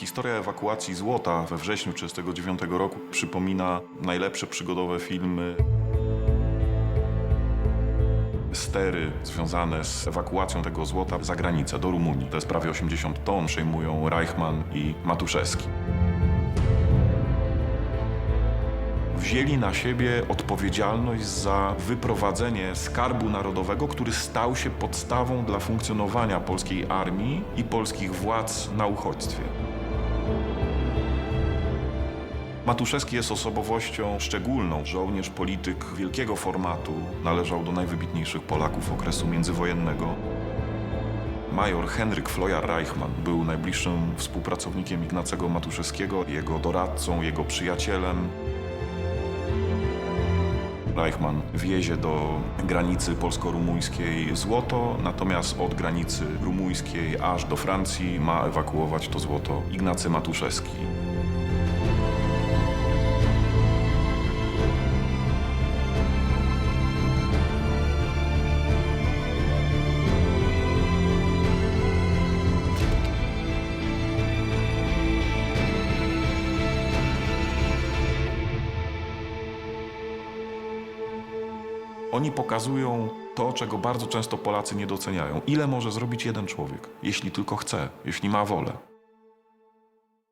Historia ewakuacji złota we wrześniu 1939 roku przypomina najlepsze przygodowe filmy. Stery związane z ewakuacją tego złota za granicę, do Rumunii. To jest prawie 80 ton, przejmują Reichmann i Matuszewski. Wzięli na siebie odpowiedzialność za wyprowadzenie skarbu narodowego, który stał się podstawą dla funkcjonowania polskiej armii i polskich władz na uchodźstwie. Matuszewski jest osobowością szczególną. Żołnierz, polityk wielkiego formatu. Należał do najwybitniejszych Polaków okresu międzywojennego. Major Henryk Flojar-Reichmann był najbliższym współpracownikiem Ignacego Matuszewskiego, jego doradcą, jego przyjacielem. Reichmann wiezie do granicy polsko-rumuńskiej złoto, natomiast od granicy rumuńskiej aż do Francji ma ewakuować to złoto Ignacy Matuszewski. Oni pokazują to, czego bardzo często Polacy nie doceniają. Ile może zrobić jeden człowiek, jeśli tylko chce, jeśli ma wolę.